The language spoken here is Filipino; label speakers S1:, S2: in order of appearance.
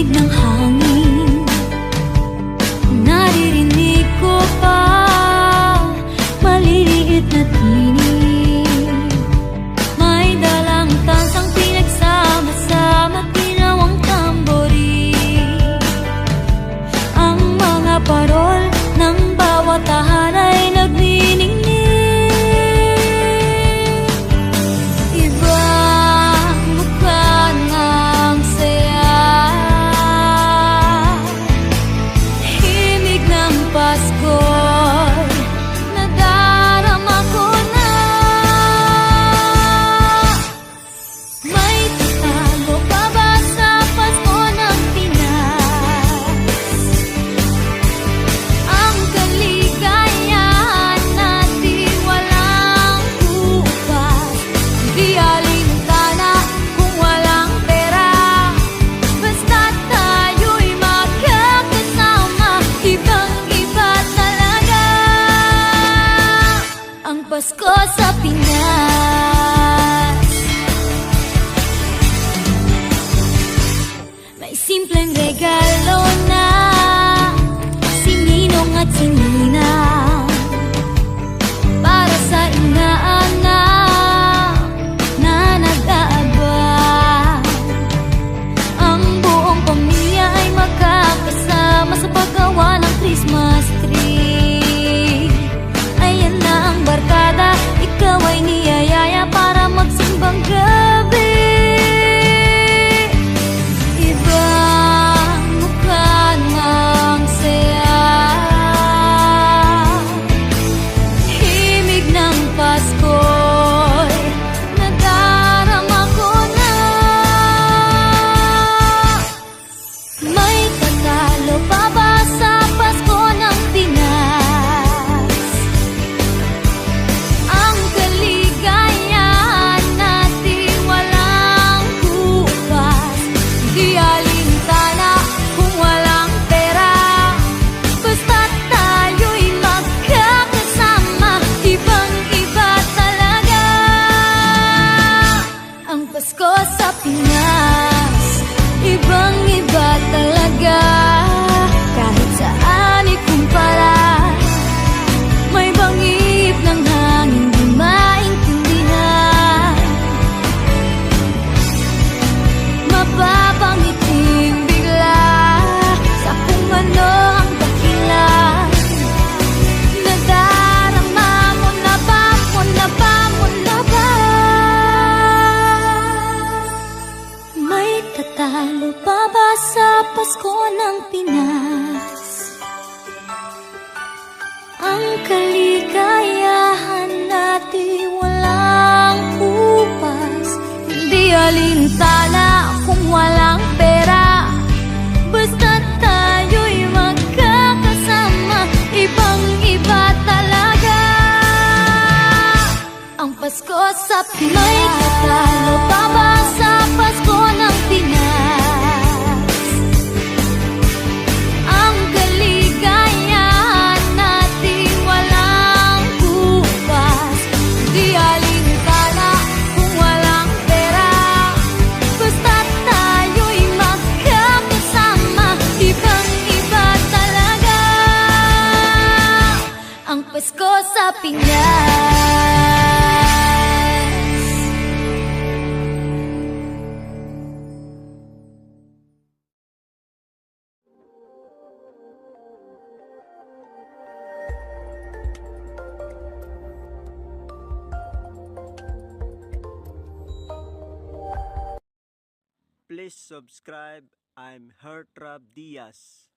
S1: lamig hangin. Naririnig ko pa maliliit na tinig. May dalang kansang pinagsama-sama tinawang tamborin Ang mga parol ng bawat tahanan pescoço. cosas. Pasko ng Pinas. Ang kaligayahan natin walang kupas Hindi alintala kung walang pera. Pasko sa Pinoy
S2: Please subscribe. I'm Hertrab Diaz.